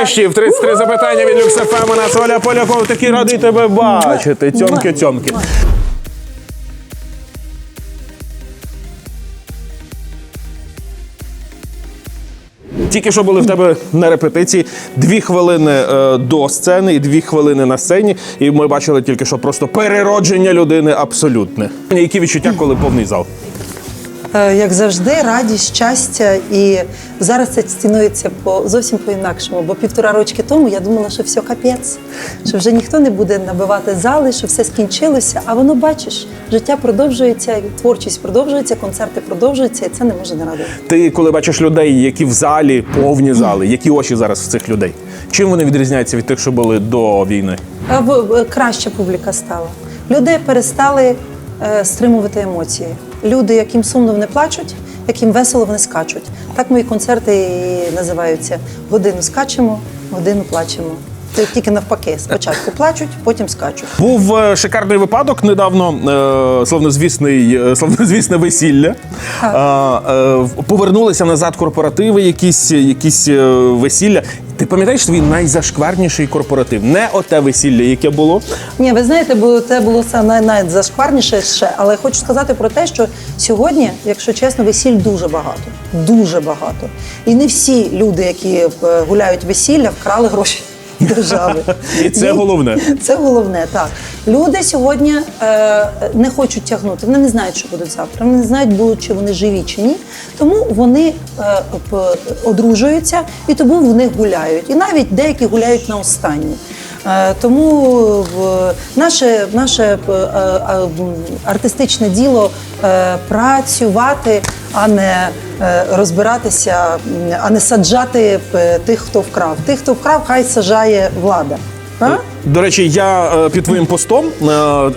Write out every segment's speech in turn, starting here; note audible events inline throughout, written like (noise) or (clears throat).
Нарешті в 33 запитання від Люксефем у нас Оля Поляков. Такий радий тебе бачити. Цьомки, цьомки. Тільки що були в тебе на репетиції дві хвилини е, до сцени і дві хвилини на сцені. І ми бачили тільки що просто переродження людини абсолютне. Які відчуття, коли повний зал? Е, Як завжди, радість, щастя, і зараз це цінується по зовсім по-інакшому. Бо півтора рочки тому я думала, що все капець, що вже ніхто не буде набивати зали, що все скінчилося. А воно бачиш, життя продовжується, творчість продовжується, концерти продовжуються, і це не може не радувати. Ти коли бачиш людей, які в залі, повні зали, які очі зараз в цих людей? Чим вони відрізняються від тих, що були до війни? Краща публіка стала. Люди перестали е, стримувати емоції. Люди, яким сумно вони плачуть, яким весело вони скачуть. Так мої концерти і називаються. Годину скачемо, годину плачемо. Це тільки навпаки. Спочатку плачуть, потім скачуть. Був е, шикарний випадок недавно. Е, славнозвісний, е, славнозвісне весілля. Повернулися назад корпоративи, якісь, якісь весілля. Ти пам'ятаєш свій найзашкварніший корпоратив? Не оте весілля, яке було. Ні, ви знаєте, бо це було все най- навіть ще. Але хочу сказати про те, що сьогодні, якщо чесно, весіль дуже багато. Дуже багато. І не всі люди, які е, гуляють весілля, вкрали гроші держави. (laughs) І це головне. Це головне, так. Люди сьогодні е, не хочуть тягнути, вони не знають, що буде завтра. Вони не знають, будуть чи вони живі чи ні. Тому вони е, одружуються і тому вони гуляють. І навіть деякі гуляють на останні. Е, Тому наше, наше е, е, артистичне діло працювати, а не розбиратися, а не саджати тих, хто вкрав. Тих, хто вкрав, хай саджає влада. А? До речі, я під твоїм постом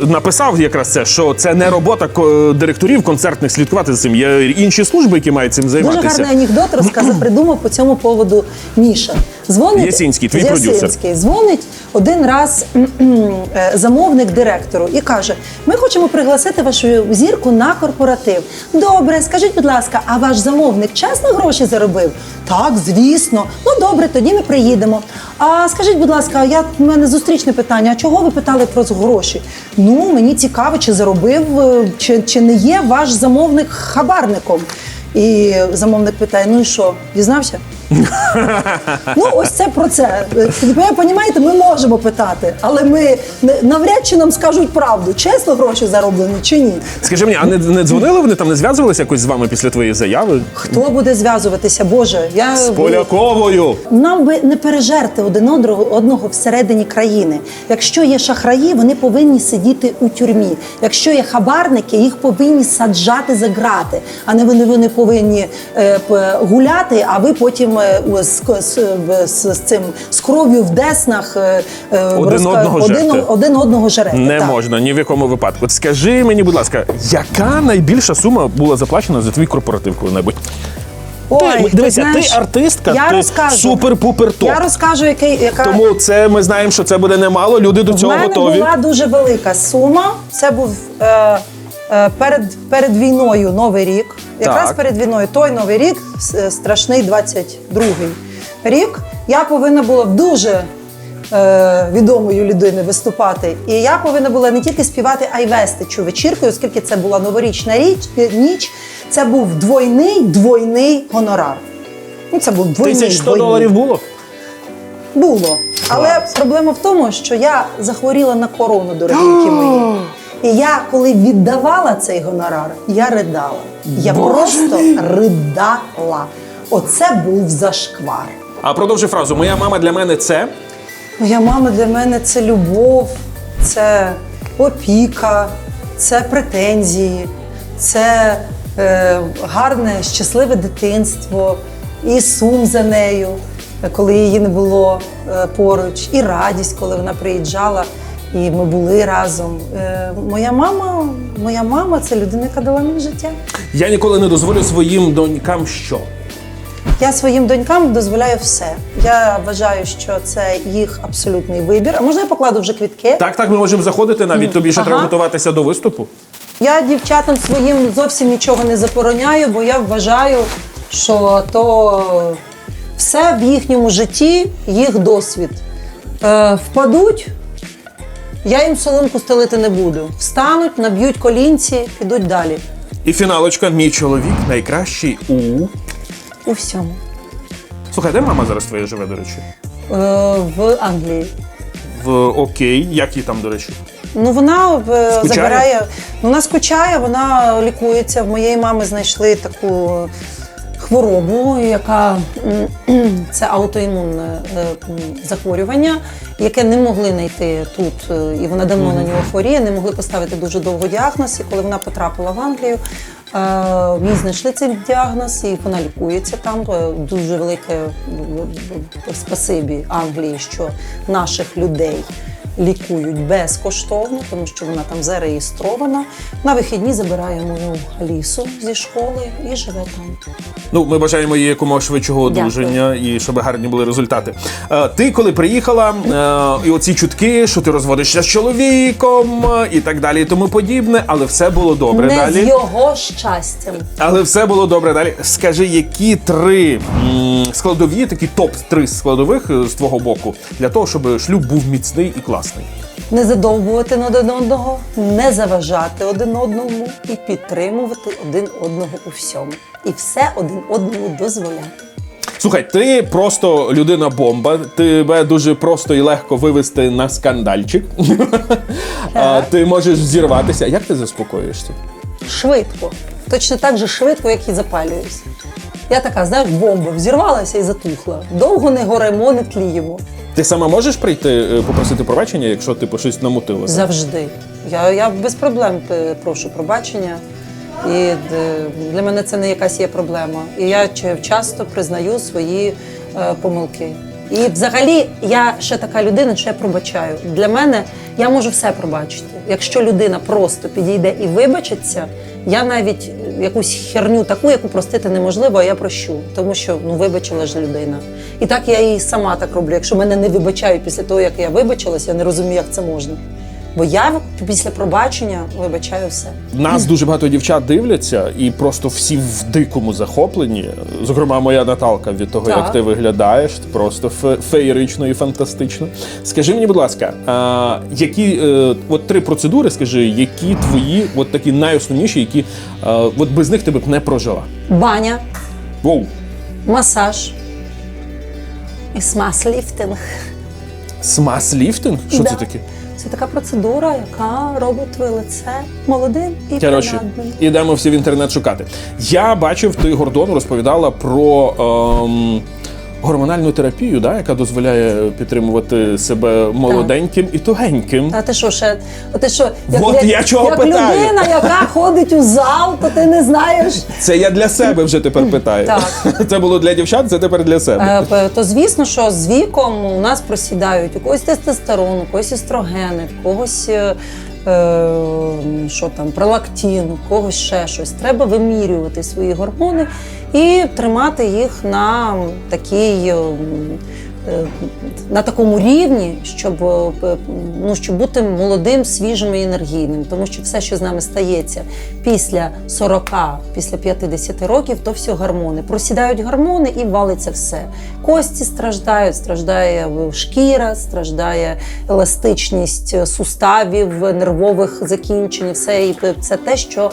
написав якраз це, що це не робота директорів концертних слідкувати за цим. Є інші служби, які мають цим Дуже займатися. гарний анекдот розказав, (clears throat) придумав по цьому поводу Міша. Дзвонить Ясінський, твій продюсер. Дзвонить один раз е, замовник директору і каже: Ми хочемо пригласити вашу зірку на корпоратив. Добре, скажіть, будь ласка, а ваш замовник чесно гроші заробив? Так, звісно. Ну добре, тоді ми приїдемо. А скажіть, будь ласка, я в мене зустрічне питання. А чого ви питали про гроші? Ну мені цікаво, чи заробив, е, чи, чи не є ваш замовник хабарником. І замовник питає: ну і що, дізнався? Ну, ось це про це. Ви розумієте, ми можемо питати, але ми навряд чи нам скажуть правду, чесно гроші зароблені чи ні. Скажи мені, а не, не дзвонили вони там, не зв'язувалися якось з вами після твоєї заяви? Хто буде зв'язуватися? Боже, я З Поляковою. Нам би не пережерти один одного, одного всередині країни. Якщо є шахраї, вони повинні сидіти у тюрмі. Якщо є хабарники, їх повинні саджати за грати, а не вони, вони повинні е, гуляти, а ви потім е, у- з, з, з, з цим з кров'ю в деснах е, е, Один одного один, жерти. один одного жерти. Не так. можна ні в якому випадку. От скажи мені, будь ласка, яка найбільша сума була заплачена за твій корпоратив коли-небудь? Ой, ти, дивися, знаєш, ти артистка, я ти супер-пупер топ. Я розкажу, який яка Тому це ми знаємо, що це буде немало. Люди до В цього мене готові. була дуже велика сума. Це був е, перед, перед війною Новий рік. Якраз Так. перед війною той Новий рік, е, страшний 22-й рік. Я повинна була дуже е, відомою людини виступати. І я повинна була не тільки співати, а й вести цю вечірку, оскільки це була новорічна річ, ніч. Це був двойний двойний гонорар. Ну, це був двойний, 1100 двойний. доларів було? Було. Але проблема в тому, що я захворіла на корону, дорогенькі мої. (gasps) І я, коли віддавала цей гонорар, я ридала. Я Боже просто мій. ридала. Оце був зашквар. А продовжи фразу: моя мама для мене це. Моя мама для мене це любов, це опіка, це претензії, це е, гарне, щасливе дитинство, і сум за нею, коли її не було е, поруч, і радість, коли вона приїжджала, і ми були разом. Е, моя мама, моя мама це людина, яка дала мені життя. Я ніколи не дозволю своїм донькам що. Я своїм донькам дозволяю все. Я вважаю, що це їх абсолютний вибір. А можна я покладу вже квітки? Так, так, ми можемо заходити навіть. Тобі ще Ага. треба готуватися до виступу. Я дівчатам своїм зовсім нічого не забороняю, бо я вважаю, що то все в їхньому житті їх досвід. Е, впадуть, я їм соломку стелити не буду. Встануть, наб'ють колінці, підуть далі. І фіналочка, мій чоловік найкращий у. У всьому. Слухай, де мама зараз твоя живе, до речі? Е, в Англії. В окей, як їй там, до речі? Ну вона е, Скучає? забирає. Вона скучає, вона лікується. В моєї мами знайшли таку хворобу, яка (clears throat) це аутоімунне е, захворювання, яке не могли знайти тут, е, і вона давно на нього хворіє, не могли поставити дуже довго діагноз. І коли вона потрапила в Англію, е, знайшли цей діагноз, і вона лікується там. Дуже велике спасибі Англії, що наших людей лікують безкоштовно, тому що вона там зареєстрована. На вихідні забирає мою Алісу зі школи і живе там. Ну, ми бажаємо їй якомога швидшого Дякую. одруження і щоб гарні були результати. Е, ти, коли приїхала, е, і оці чутки, що ти розводишся з чоловіком е, і так далі, і тому подібне, але все було добре Не далі. з його щастям. Але все було добре далі. Скажи, які три складові, такі топ 3 складових е, з твого боку, для того, щоб шлюб був міцний і класний. Не задовбувати один одного, не заважати один одному і підтримувати один одного у всьому. І все один одному дозволяти. Слухай, ти просто людина бомба. Тебе дуже просто і легко вивести на скандальчик. (laughs) А, Ти можеш зірватися. Як ти заспокоїшся? Швидко. Точно так же швидко, як і запалююсь. Я така, знаєш, бомба взірвалася і затухла. Довго не горемо, не тліємо. Ти сама можеш прийти е, попросити пробачення, якщо ти по щось намутила? Завжди. Я, я без проблем е, прошу пробачення. І е, для мене це не якась є проблема. І я часто признаю свої помилки. І взагалі я ще така людина, що я пробачаю. Для мене я можу все пробачити. Якщо людина просто підійде і вибачиться, я навіть якусь херню таку, яку простити неможливо, а я прощу. Тому що ну вибачила ж людина. І так я і сама так роблю. Якщо мене не вибачають після того, як я вибачилась, я не розумію, як це можна. Бо я після пробачення вибачаю все. Нас дуже багато дівчат дивляться, і просто всі в дикому захопленні. Зокрема, моя Наталка від того, Так. як ти виглядаєш, просто фе- феєрично і фантастично. Скажи мені, будь ласка, а, які е, от три процедури, скажи, які твої, от такі найосновніші, які е, от без них ти б не прожила? Баня, Воу. масаж і смаз-ліфтинг. Смаз-ліфтинг? Що Да. це таке? Це така процедура, яка робить твоє лице молодим і Короче, принадним. ідемо всі в інтернет шукати. Я бачив, ти Гордон розповідала про ем, гормональну терапію, да, яка дозволяє підтримувати себе молоденьким і тугеньким. А ти що ще? А ти що, як, Вот як, я чого як питаю. людина, яка ходить у зал, то ти не знаєш. Це я для себе вже тепер питаю. Так. (laughs) Це було для дівчат, це тепер для себе. Е, То звісно, що з віком у нас просідають у когось тестостерон, у когось естрогени, в когось е, е, що там, пролактин, у когось ще щось. Треба вимірювати свої гормони і тримати їх на такій. Е, На такому рівні, щоб, е, ну, щоб бути молодим, свіжим і енергійним. Тому що все, що з нами стається після 40, після 50 років, то все гормони. Просідають гормони і валиться все. Кості страждають, страждає шкіра, страждає еластичність суставів, нервових закінчень. Все і це те, що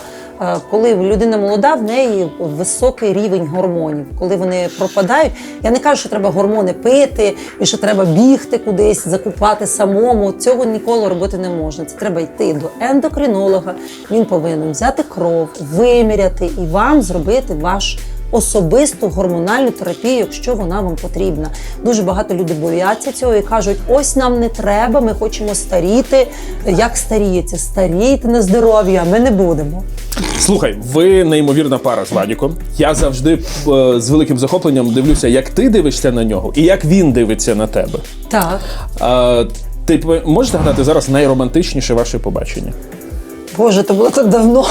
коли людина молода, в неї високий рівень гормонів. Коли вони пропадають, я не кажу, що треба гормони пити і що треба бігти кудись, закупати самому. Цього ніколи робити не можна. Це треба йти до ендокринолога. Він повинен взяти кров, виміряти і вам зробити ваш. Особисту гормональну терапію, якщо вона вам потрібна. Дуже багато людей бояться цього і кажуть: ось нам не треба, ми хочемо старіти. Як старіється? Старійте на здоров'я, ми не будемо. Слухай, ви неймовірна пара з Вадіком. Я завжди е, з великим захопленням дивлюся, як ти дивишся на нього і як він дивиться на тебе. Так. Е, ти можеш згадати зараз найромантичніше ваше побачення? Боже, це було так давно.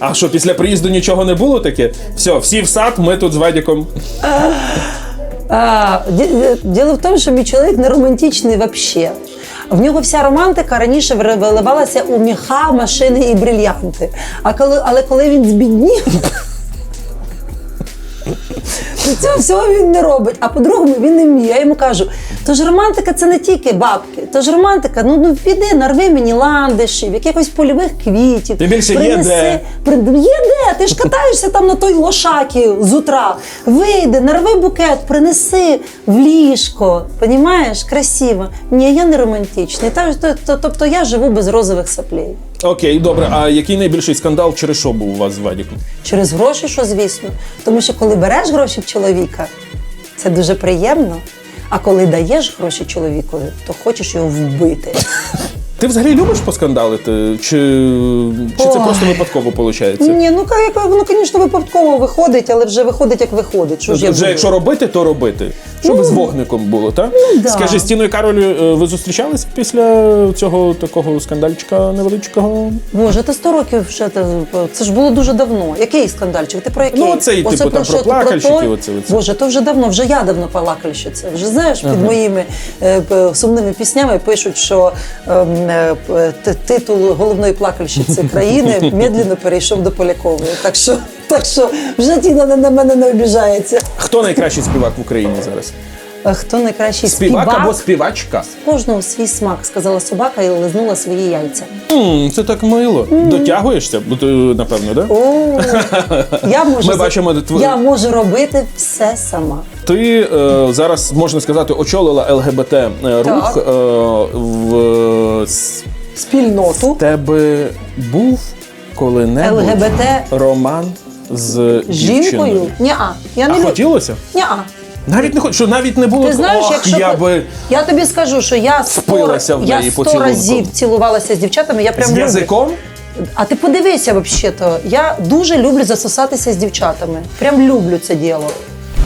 А що, після приїзду нічого не було таке? Все, всі в сад, ми тут з Вадіком. Діло в тому, що мій чоловік не романтичний взагалі. В нього вся романтика раніше виливалася у міха, машини і брильянти. А коли, але коли він збіднів, (laughs) Ну, Цього всього він не робить. А по-другому він не вміє. Я йому кажу: то ж романтика це не тільки бабки, то ж романтика, ну, ну піди, нарви мені ландишів, якихось польових квітів. Тим більше є де. При- Є де, ти ж катаєшся там на той лошакі з утра. Вийди, нарви букет, принеси в ліжко. Понімаєш? Красиво. Ні, я не романтичний. Та, то- то- тобто я живу без розових соплей. Окей, добре. А який найбільший скандал через що був у вас з Вадіком? Через гроші, що звісно. Тому що коли береш гроші в чоловіка, це дуже приємно. А коли даєш гроші чоловікові, то хочеш його вбити. (laughs) Ти взагалі любиш поскандалити? Чи, чи це Ой. просто випадково виходить? Ні, ну як воно, звісно, випадково виходить, але вже виходить, як виходить. Що ж я Вже буду? якщо робити, то робити. Щоб з вогником було, так? Ну, да. Скажи, з Тіною Каролю, е, ви зустрічались після цього такого скандальчика невеличкого? Боже, то 100 років вже те- це ж було дуже давно. Який скандальчик? Ти про який? Ну, оцей, Оце типу, там, що про ти, про оце, оце. Боже, то вже давно, вже я давно плакальщиця. Вже знаєш, під моїми е, сумними піснями пишуть, що е, п- титул головної плакальщиці країни (laughs) медленно перейшов до Полякової. Так що, так що вже Тіна на мене не обіжається. Хто найкращий співак в Україні зараз? Хто найкращий Співак співак? або співачка? Кожного свій смак, сказала собака і лизнула свої яйця. М, це так мило. Дотягуєшся? Напевно? Да? О, я можу Ми бачимо я можу робити все сама. Ти е, зараз можна сказати очолила ЛГБТ е, рух. Так. Е, в с- Спільноту тебе був коли-небудь ЛГБТ роман з жінкою. Ні-а, я не А люблю. хотілося? Ні-а. Навіть не хоч, що навіть не було Ти знаєш, Ох, якщо я ти- би я тобі скажу, що я сто, Впилася в я неї сто поцілунком. разів цілувалася з дівчатами. Я прям з люблю. язиком. А ти подивися, взагалі-то, я дуже люблю засосатися з дівчатами. Прям люблю це діло.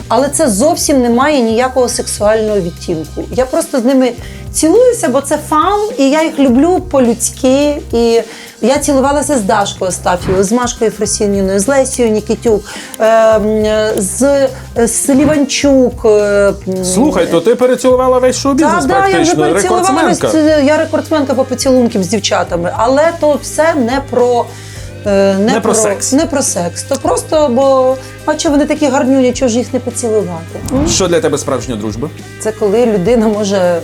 Але це зовсім не має ніякого сексуального відтінку. Я просто з ними цілуюся, бо це фан, і я їх люблю по-людськи. І я цілувалася з Дашкою Остафєвою, з Машкою Фросініною, з Лесією Нікітюк, ем, з, з Ліванчук. е, Слухай, то ти перецілувала весь шоу-бізнес так, да, я вже практично. перецілувала Рекордсменка. весь- я рекордсменка по поцілункам з дівчатами, але то все не про. е, Не про секс. Не про секс. То просто, бо бачу, вони такі гарнюні, чого ж їх не поцілувати. Що для тебе справжня дружба? Це коли людина може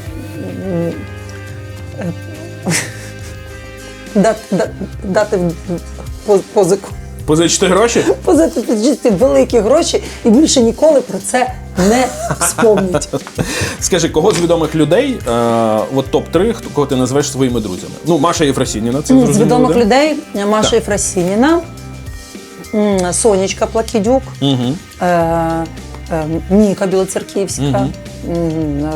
дати, дати в- в- позику. Позичити гроші? Позичити великі гроші і більше ніколи про це не вспомнить. (laughs) Скажи, кого з відомих людей, е, от топ-3, кого ти назвеш своїми друзями? Ну, Маша Єфросініна, це З відомих да? людей Маша Єфросініна, Сонечка Плакідюк, Мгм. е, е, Ніка Білоцерківська, м, е,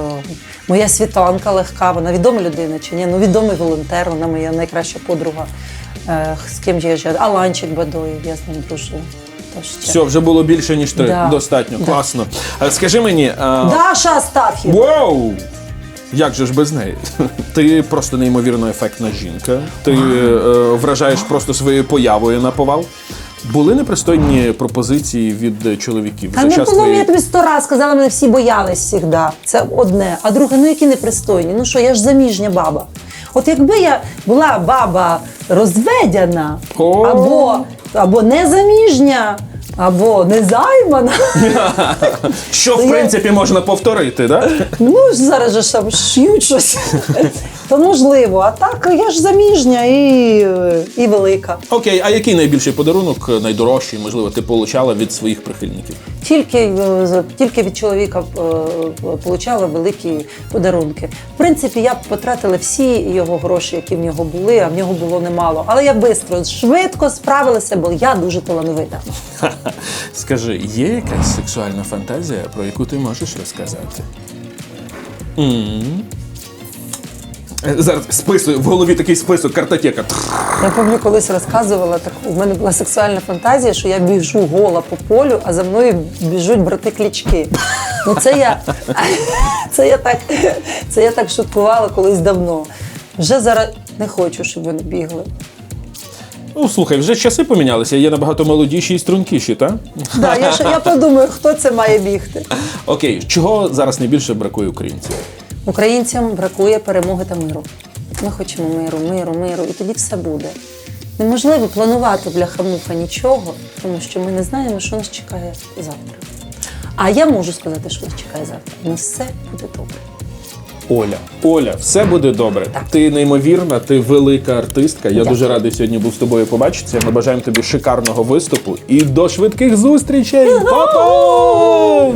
моя світанка легка, вона відома людина чи ні? Ну, відомий волонтер, вона моя найкраща подруга. Е, З ким я ще? Аланчик Бадоєв, я з ним дружу. Все, вже було більше, ніж три. Да. Достатньо. Да. Класно. Е, Скажи мені. е, Даша Астаф'єв! Вау! Як же ж без неї? (laughs) Ти просто неймовірно ефектна жінка. Ти е, вражаєш просто своєю появою на повал. Були непристойні пропозиції від чоловіків Та за не час було, твоєї- я тобі сто раз сказала, мене всі боялись завжди. Це одне. А друге, ну які непристойні. Ну що, я ж заміжня баба. От якби я була баба розведена, О. або, або незаміжня, або незаймана, (laughs) Що, в принципі, можна повторити, да? ну ж зараз же ж там ш'ють щось, (laughs) то можливо. А так я ж заміжня і, і велика. Окей, а який найбільший подарунок, найдорожчий, можливо, ти получала від своїх прихильників? Тільки, е, тільки від чоловіка е, получала великі подарунки. В принципі, я потратила всі його гроші, які в нього були, а в нього було немало. Але я швидко, швидко справилася, бо я дуже талановита. (laughs) Скажи, є якась сексуальна фантазія, про яку ти можеш розказати? м Е, Зараз списую, в голові такий список, картотека. Я пам'ятаю, колись розказувала так. У мене була сексуальна фантазія, що я біжу гола по полю, а за мною біжуть брати клічки. Ну це я, (laughs) це я так, це я так шуткувала колись давно. Вже зараз не хочу, щоб вони бігли. Ну, слухай, вже часи помінялися, є набагато молодіші і стрункіші, так? Да, я, я (laughs) подумаю, хто це має бігти. Окей, чого зараз найбільше бракує українців? Українцям бракує перемоги та миру. Ми хочемо миру, миру, миру, і тоді все буде. Неможливо планувати бляха-муха нічого, тому що ми не знаємо, що нас чекає завтра. А я можу сказати, що нас чекає завтра. Нас все буде добре. Оля, Оля, все буде добре. Ти неймовірна, ти велика артистка. Я Дякую. дуже радий сьогодні був з тобою побачитися. Ми бажаємо тобі шикарного виступу і до швидких зустрічей. Па-па!